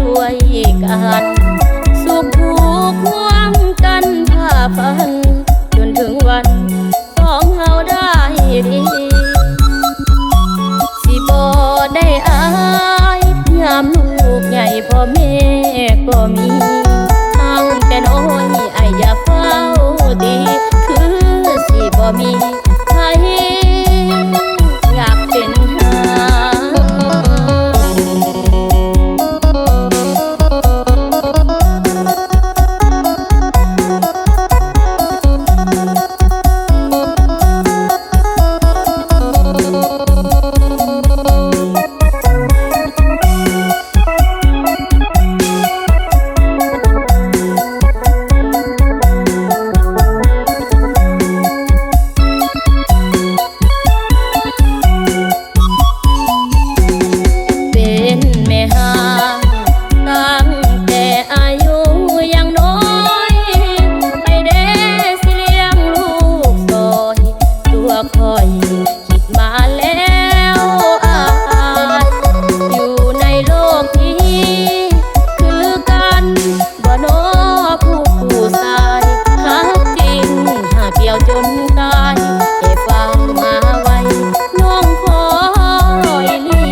ด้วยกัน สุขผูกความกันผ้าพัน จนถึงวันของเฮาได้ดีสิบ่ได้อายยามลูกใหญ่พ่อแม่ก็มี จนตายแต่ฟังมาไว้น้องคอยลี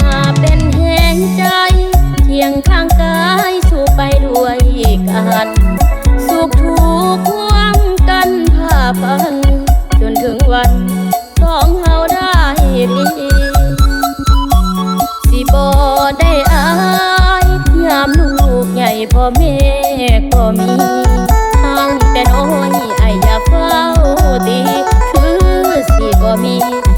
มาเป็นแหงใจเคียงข้างกายสู้ไปด้วยกัน สุขทุกข์ร่กันพาพัน จนถึงวันสองเฮาได้ดีสิบ่ได้อายยามลูกใหญ่พ่อแม่ก็มี me.